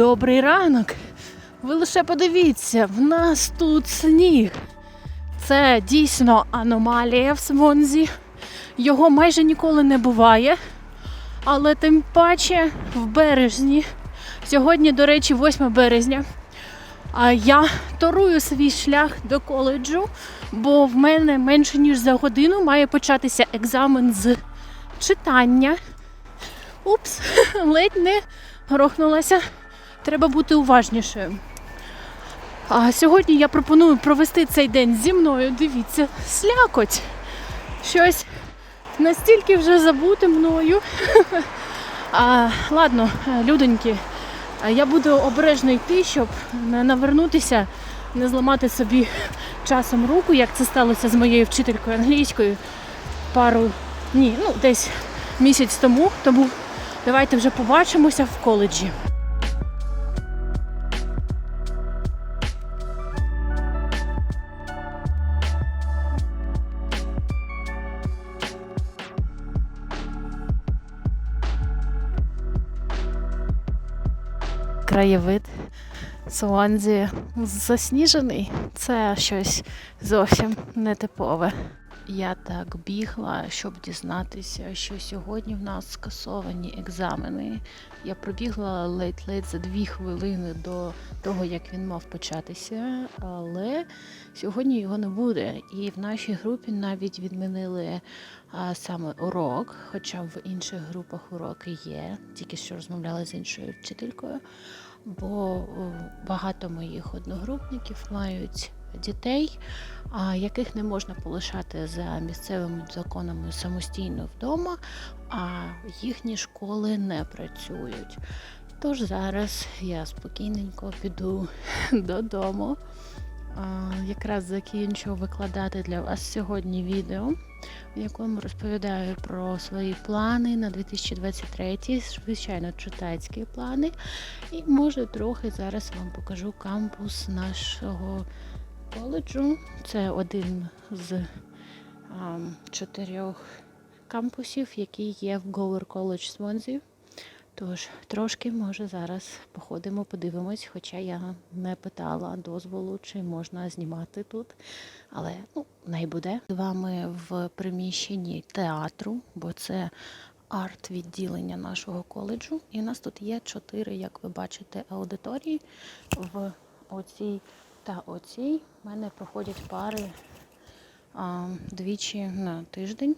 Добрий ранок. Ви лише подивіться, в нас тут сніг. Це дійсно аномалія в Свонзі. Його майже ніколи не буває. Але тим паче в березні. Сьогодні, до речі, 8 березня. А я торую свій шлях до коледжу, бо в мене менше ніж за годину має початися екзамен з читання. Упс, ледь не грохнулася. Треба бути уважнішою. А сьогодні я пропоную провести цей день зі мною. Дивіться, слякоть. Щось настільки вже забуте мною. А, ладно, людоньки, я буду обережно йти, щоб не навернутися, не зламати собі часом руку, як це сталося з моєю вчителькою англійською пару ні, ну десь місяць тому. Тому давайте вже побачимося в коледжі. Краєвид Суанзі засніжений. Це щось зовсім нетипове. Я так бігла, щоб дізнатися, що сьогодні в нас скасовані екзамени. Я пробігла ледь-ледь за дві хвилини до того, як він мав початися, але сьогодні його не буде. І в нашій групі навіть відмінили а, саме урок, хоча в інших групах уроки є. Тільки що розмовляла з іншою вчителькою, бо багато моїх одногрупників мають дітей, яких не можна полишати за місцевими законами самостійно вдома, а їхні школи не працюють. Тож зараз я спокійненько піду додому. Якраз закінчу викладати для вас сьогодні відео, в якому розповідаю про свої плани на 2023, звичайно, читацькі плани. І може трохи зараз вам покажу кампус нашого коледжу. Це один з а, чотирьох кампусів, які є в Gower College Swansea. Тож трошки, може, зараз походимо, подивимось, хоча я не питала дозволу, чи можна знімати тут. Але ну, не буде. З вами в приміщенні театру, бо це арт-відділення нашого коледжу. І у нас тут є чотири, як ви бачите, аудиторії. В оцій та оцій в мене проходять пари двічі на тиждень.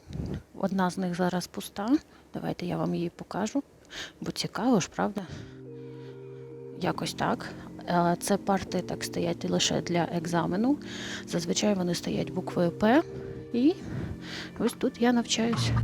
Одна з них зараз пуста. Давайте я вам її покажу, бо цікаво ж, правда? Якось так. Е, Це парти так стоять лише для екзамену. Зазвичай вони стоять буквою П. І ось тут я навчаюся.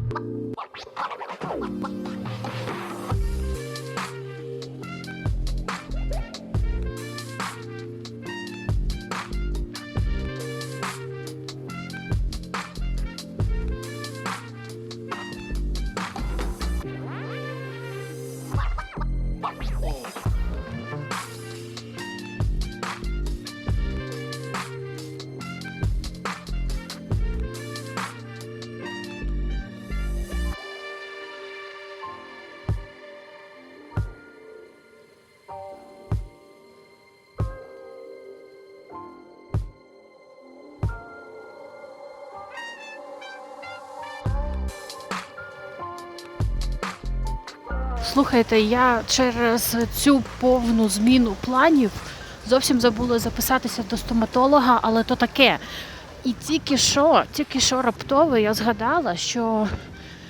Слухайте, я через цю повну зміну планів зовсім забула записатися до стоматолога, але то таке. І тільки що, тільки що раптово я згадала, що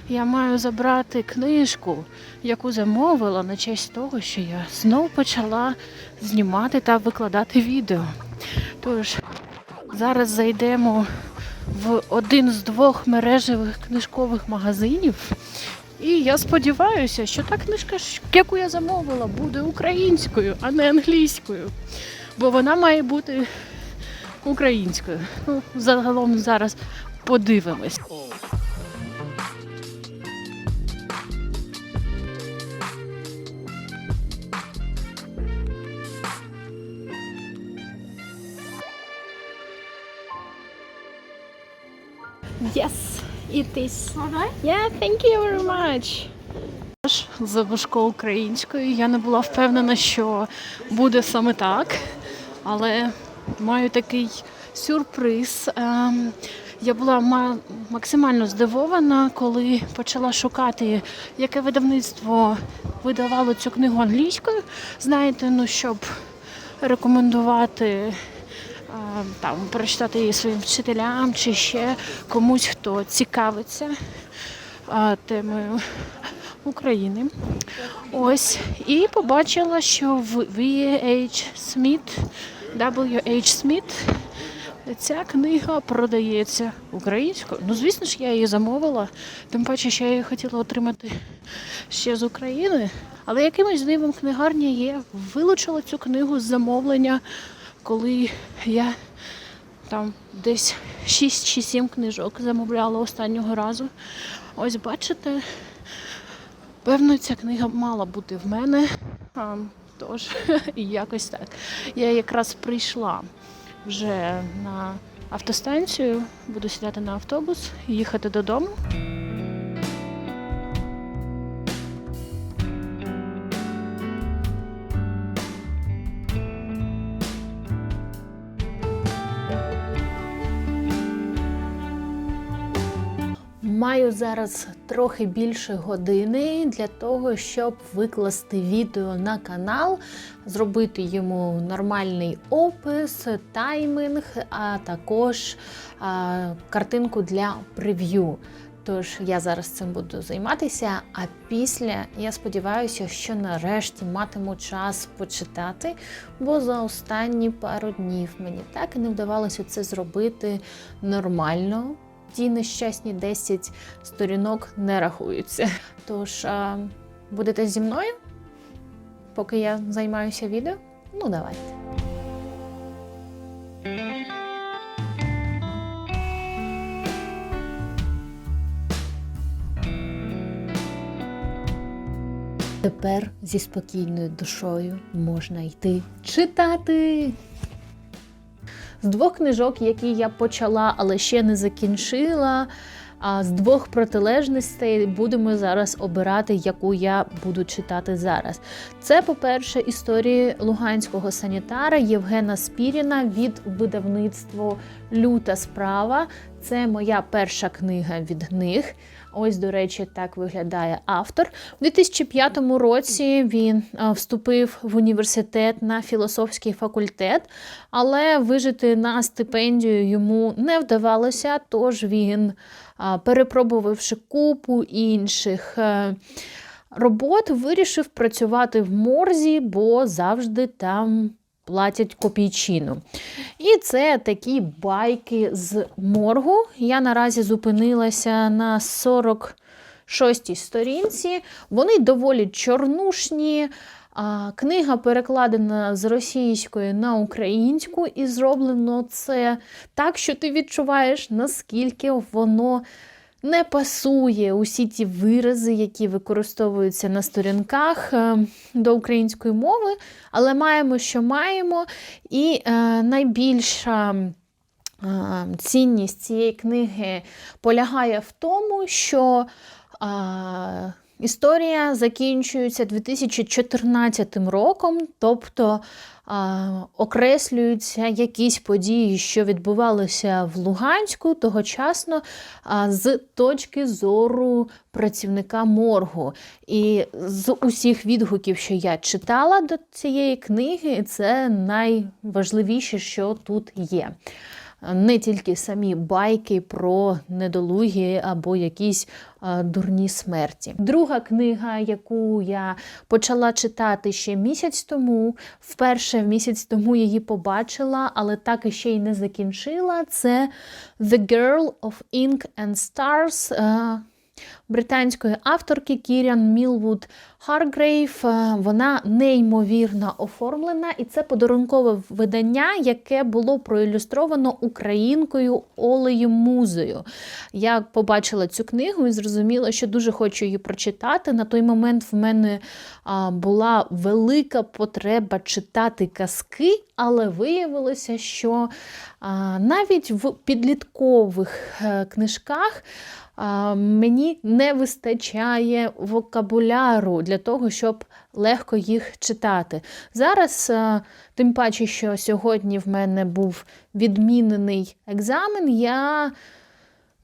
я маю забрати книжку, яку замовила на честь того, що я знов почала знімати та викладати відео. Тож зараз зайдемо в один з двох мережевих книжкових магазинів. І я сподіваюся, що та книжка, яку я замовила, буде українською, а не англійською. Бо вона має бути українською. Ну, загалом зараз подивимось. Yes, it is. Alright. Yeah, thank you very much. теж забажко українською. Я не була впевнена, що буде саме так, але маю такий сюрприз. Ем, Я була ма- максимально здивована, коли почала шукати, яке видавництво видавало цю книгу англійською. Знаєте, ну щоб рекомендувати там прочитати її своїм вчителям чи ще комусь, хто цікавиться темою України. Ось і побачила, що в V.H. Smith, W.H. Smith ця книга продається українською. Ну, звісно ж, я її замовила. Тим паче, що я її хотіла отримати ще з України. Але якимось дивом книгарня є. Вилучила цю книгу з замовлення, коли я там десь 6 чи 7 книжок замовляла останнього разу. Ось бачите, певно, ця книга мала бути в мене. А, тож, якось так. Я якраз прийшла вже на автостанцію, буду сідати на автобус і їхати додому. Маю зараз трохи більше години для того, щоб викласти відео на канал, зробити йому нормальний опис, таймінг, а також а, картинку для прев'ю. Тож я зараз цим буду займатися. А після я сподіваюся, що нарешті матиму час почитати, бо за останні пару днів мені так і не вдавалося це зробити нормально. Ті нещасні 10 сторінок не рахуються. Тож а, будете зі мною, поки я займаюся відео? Ну, давайте. Тепер зі спокійною душою можна йти читати. З двох книжок, які я почала, але ще не закінчила. А з двох протилежностей будемо зараз обирати, яку я буду читати зараз. Це, по-перше, історії луганського санітара Євгена Спіріна від видавництва Люта справа. Це моя перша книга від них. Ось, до речі, так виглядає автор. У 2005 році він вступив в університет на філософський факультет, але вижити на стипендію йому не вдавалося, тож він, перепробувавши купу інших. е, Робот вирішив працювати в морзі, бо завжди там платять копійчину. І це такі байки з моргу. Я наразі зупинилася на 46-й сторінці. Вони доволі чорнушні. Книга перекладена з російської на українську, і зроблено це так, що ти відчуваєш, наскільки воно не пасує усі ті вирази, які використовуються на сторінках е, до української мови, але маємо, що маємо. І е, найбільша е, цінність цієї книги полягає в тому, що історія закінчується 2014 роком, тобто окреслюються якісь події, що відбувалися в Луганську тогочасно з точки зору працівника моргу. І з усіх відгуків, що я читала до цієї книги, це найважливіше, що тут є. Не тільки самі байки про недолугі або якісь дурні смерті. Друга книга, яку я почала читати ще місяць тому, вперше місяць тому її побачила, але так і ще й не закінчила. Це The Girl of Ink and Stars. Британської авторки Кіріан Мілвуд Харгрейв. Е, Вона неймовірно оформлена, і це подарункове видання, яке було проілюстровано українкою Олею Музою. Я побачила цю книгу і зрозуміла, що дуже хочу її прочитати. На той момент в мене була велика потреба читати казки, але виявилося, що навіть в підліткових е, книжках мені не вистачає вокабуляру для того, щоб легко їх читати. Зараз, е, тим паче, що сьогодні в мене був відмінений екзамен, я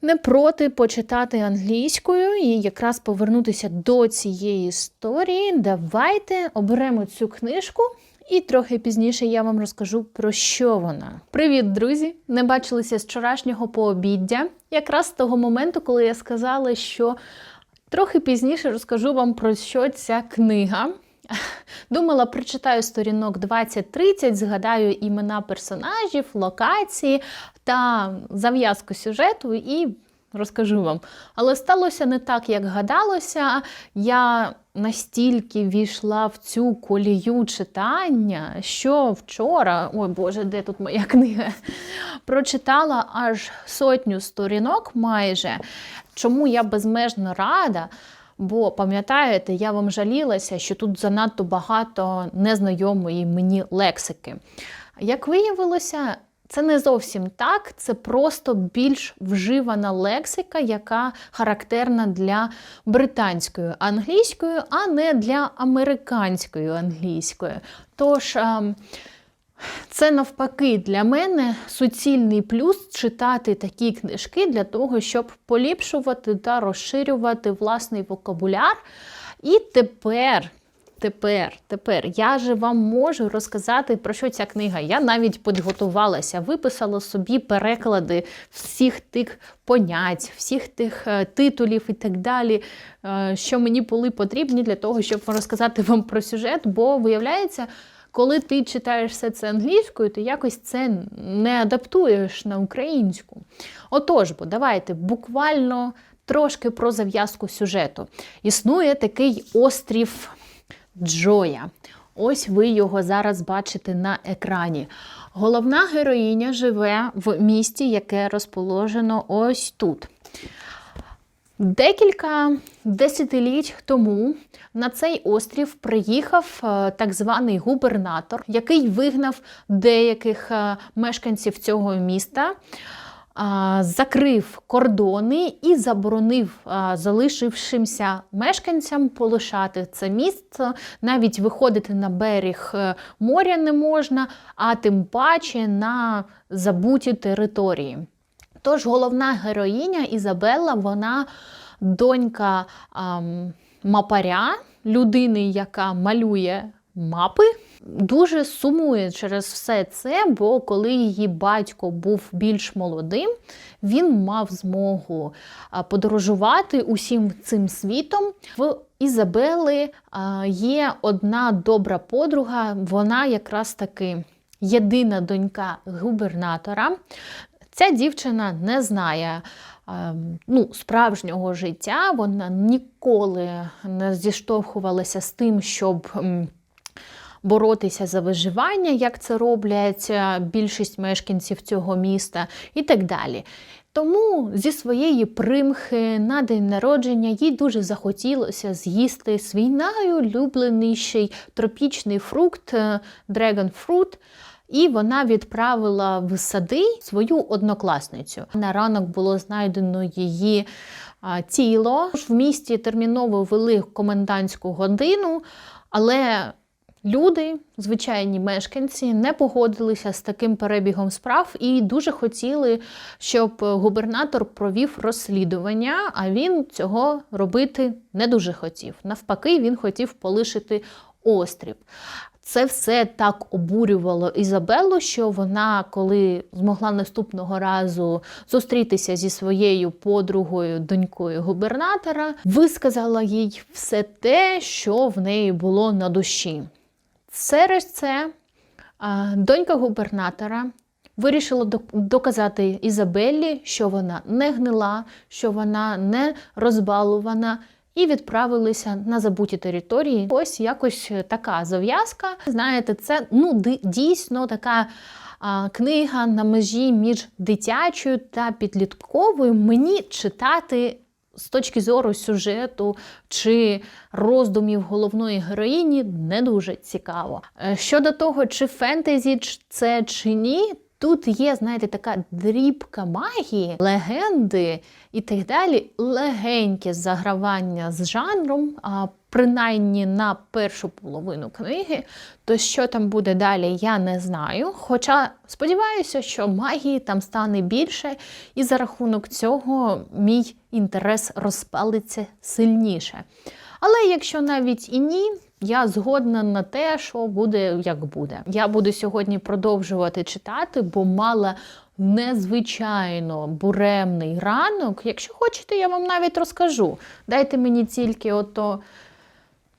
не проти почитати англійською і якраз повернутися до цієї історії. Давайте оберемо цю книжку. І трохи пізніше я вам розкажу про що вона. Привіт, друзі! Не бачилися з вчорашнього пообіддя, якраз з того моменту, коли я сказала, що трохи пізніше розкажу вам про що ця книга. Думала, прочитаю сторінок 20-30, згадаю імена персонажів, локації та зав'язку сюжету і розкажу вам. Але сталося не так, як гадалося. Я настільки війшла в цю колію читання, що вчора, ой Боже, де тут моя книга? Прочитала аж сотню сторінок майже. Чому я безмежно рада? Бо пам'ятаєте, я вам жалілася, що тут занадто багато незнайомої мені лексики. Як виявилося, це не зовсім так, це просто більш вживана лексика, яка характерна для британської англійської, а не для американської англійської. Тож. ем, це навпаки для мене суцільний плюс читати такі книжки для того, щоб поліпшувати та розширювати власний вокабуляр. І тепер, тепер, тепер я же вам можу розказати, про що ця книга. Я навіть підготувалася, виписала собі переклади всіх тих понять, всіх тих е, титулів і так далі, е, що мені були потрібні для того, щоб розказати вам про сюжет, бо виявляється. Коли ти читаєш все це англійською, ти якось це не адаптуєш на українську. Отож, бо давайте буквально трошки про зав'язку сюжету. Існує такий острів Джоя. Ось ви його зараз бачите на екрані. Головна героїня живе в місті, яке розположено ось тут. Декілька десятиліть тому на цей острів приїхав е, так званий губернатор, який вигнав деяких е, мешканців цього міста, закрив кордони і заборонив залишившимся мешканцям полишати це місце, навіть виходити на берег моря не можна, а тим паче на забуті території. Тож головна героїня Ізабелла, вона донька ам, мапаря, людини, яка малює мапи. Дуже сумує через все це, бо коли її батько був більш молодим, він мав змогу подорожувати усім цим світом. В Ізабели є одна добра подруга, вона якраз таки єдина донька губернатора. Ця дівчина не знає ну, справжнього життя, вона ніколи не зіштовхувалася з тим, щоб боротися за виживання, як це роблять більшість мешканців цього міста, і так далі. Тому зі своєї примхи на день народження їй дуже захотілося з'їсти свій найулюбленіший тропічний фрукт Dragon Fruit, і вона відправила в сади свою однокласницю. На ранок було знайдено її тіло. В місті терміново ввели комендантську годину, але люди, звичайні мешканці, не погодилися з таким перебігом справ і дуже хотіли, щоб губернатор провів розслідування, а він цього робити не дуже хотів. Навпаки, він хотів полишити острів. Це все так обурювало Ізабеллу, що вона, коли змогла наступного разу зустрітися зі своєю подругою, донькою губернатора, висказала їй все те, що в неї було на душі. Через це донька губернатора вирішила доказати Ізабеллі, що вона не гнила, що вона не розбалувана і відправилися на забуті території. Ось якось така зав'язка. Знаєте, це ну дійсно така. Книга на межі між дитячою та підлітковою мені читати з точки зору сюжету чи роздумів головної героїні не дуже цікаво. Е, щодо того, чи фентезі це чи ні, Тут є, знаєте, така дрібка магії, легенди і так далі. Легеньке загравання з жанром, а принаймні на першу половину книги. То що там буде далі, я не знаю. Хоча сподіваюся, що магії там стане більше, і за рахунок цього мій інтерес розпалиться сильніше. Але якщо навіть і ні, я згодна на те, що буде як буде. Я буду сьогодні продовжувати читати, бо мала незвичайно буремний ранок. Якщо хочете, я вам навіть розкажу. Дайте мені тільки ото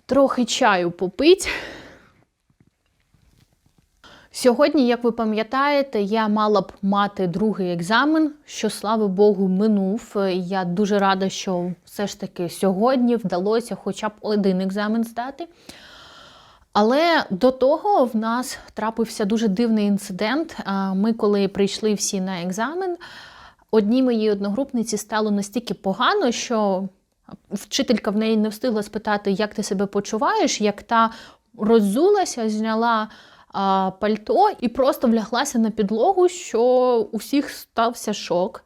трохи чаю попить. Сьогодні, як ви пам'ятаєте, я мала б мати другий екзамен, що, слава Богу, минув. Я дуже рада, що все ж таки сьогодні вдалося хоча б один екзамен здати. Але до того в нас трапився дуже дивний інцидент. Ми, коли прийшли всі на екзамен, одній моїй одногрупниці стало настільки погано, що вчителька в неї не встигла спитати, як ти себе почуваєш, як та роззулася, зняла а, пальто і просто вляглася на підлогу, що у всіх стався шок.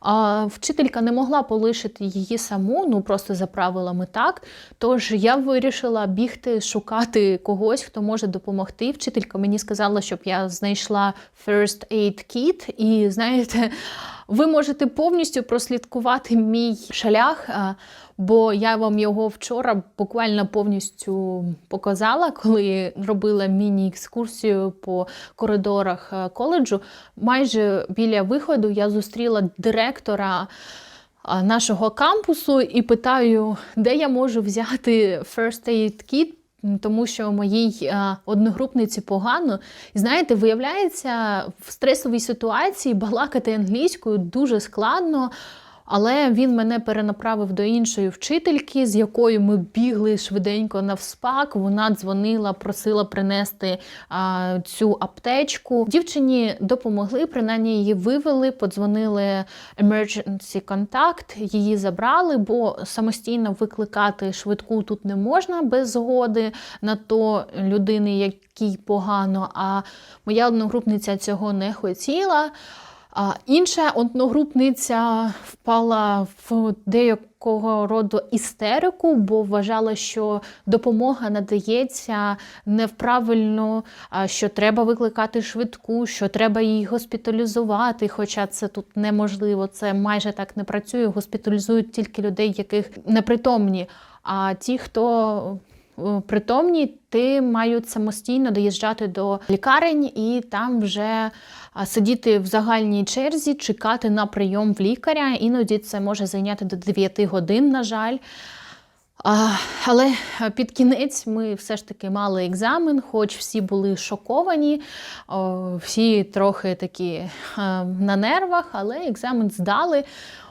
А, Вчителька не могла полишити її саму, ну просто за правилами так. Тож я вирішила бігти, шукати когось, хто може допомогти. Вчителька мені сказала, щоб я знайшла First Aid Kit. І знаєте, ви можете повністю прослідкувати мій шлях, бо я вам його вчора буквально повністю показала, коли робила міні-екскурсію по коридорах е, коледжу. Майже біля виходу я зустріла директора нашого кампусу і питаю, де я можу взяти First Aid Kit, тому що моїй а, одногрупниці погано. І знаєте, виявляється, в стресовій ситуації балакати англійською дуже складно. Але він мене перенаправив до іншої вчительки, з якою ми бігли швиденько навспак. Вона дзвонила, просила принести а, цю аптечку. Дівчині допомогли, принаймні її вивели, подзвонили emergency contact, її забрали, бо самостійно викликати швидку тут не можна без згоди на то людини, якій погано. А моя одногрупниця цього не хотіла. Інша одногрупниця впала в деякого роду істерику, бо вважала, що допомога надається невправильно, що треба викликати швидку, що треба її госпіталізувати. Хоча це тут неможливо, це майже так не працює. Госпіталізують тільки людей, яких непритомні. А ті, хто притомні, ти мають самостійно доїжджати до лікарень і там вже сидіти в загальній черзі, чекати на прийом в лікаря. Іноді це може зайняти до 9 годин, на жаль. Але під кінець ми все ж таки мали екзамен, хоч всі були шоковані, всі трохи такі е, на нервах, але екзамен здали.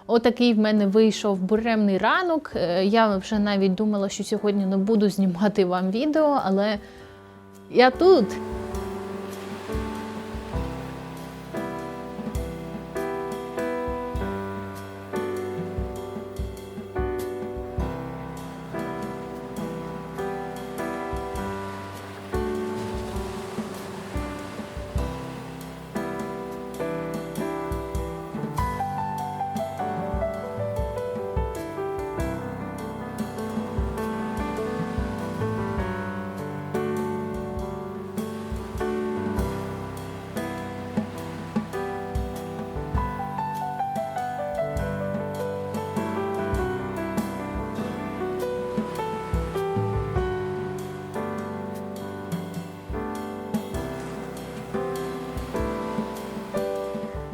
Отакий в мене вийшов буремний ранок. Е, Я вже навіть думала, що сьогодні не буду знімати вам відео, але я тут.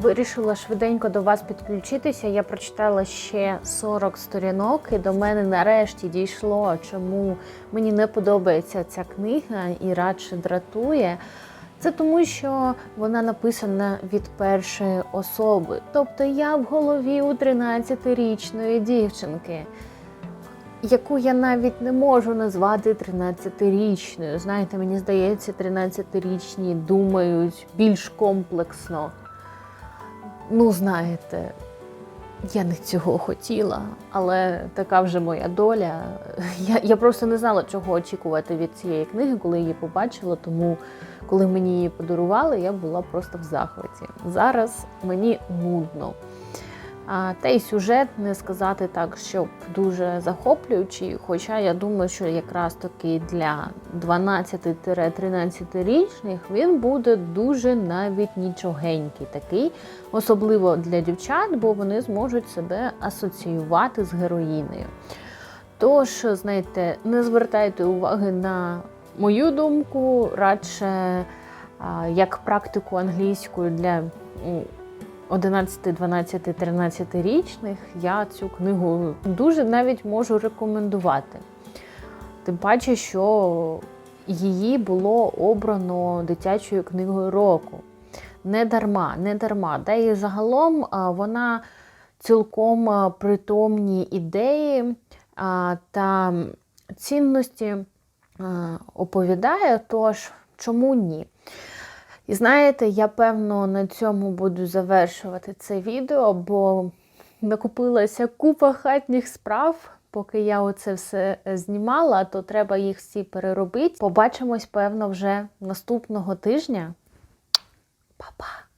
Вирішила швиденько до вас підключитися. Я прочитала ще 40 сторінок, і до мене нарешті дійшло, чому мені не подобається ця книга і радше дратує. Це тому, що вона написана від першої особи. Тобто я в голові у 13-річної дівчинки, яку я навіть не можу назвати 13-річною. Знаєте, мені здається, 13-річні думають більш комплексно. Ну, знаєте, Я не цього хотіла, але така вже моя доля. Я, я просто не знала, чого очікувати від цієї книги, коли її побачила. Тому, коли мені її подарували, я була просто в захваті. Зараз мені нудно. Та й сюжет не сказати так, щоб дуже захоплюючий. Хоча я думаю, що якраз таки для 12-13-річних він буде дуже навіть нічогенький такий, особливо для дівчат, бо вони зможуть себе асоціювати з героїнею. Тож, знаєте, не звертайте уваги на мою думку, радше як практику англійської для 11, 12, 13 річних я цю книгу дуже навіть можу рекомендувати. Тим паче, що її було обрано дитячою книгою року. Не дарма, не дарма. Та і загалом вона цілком притомні ідеї та цінності оповідає, тож чому ні? І знаєте, я певно на цьому буду завершувати це відео, бо накопилася купа хатніх справ. Поки я оце все знімала, то треба їх всі переробити. Побачимось, певно, вже наступного тижня. Па-па!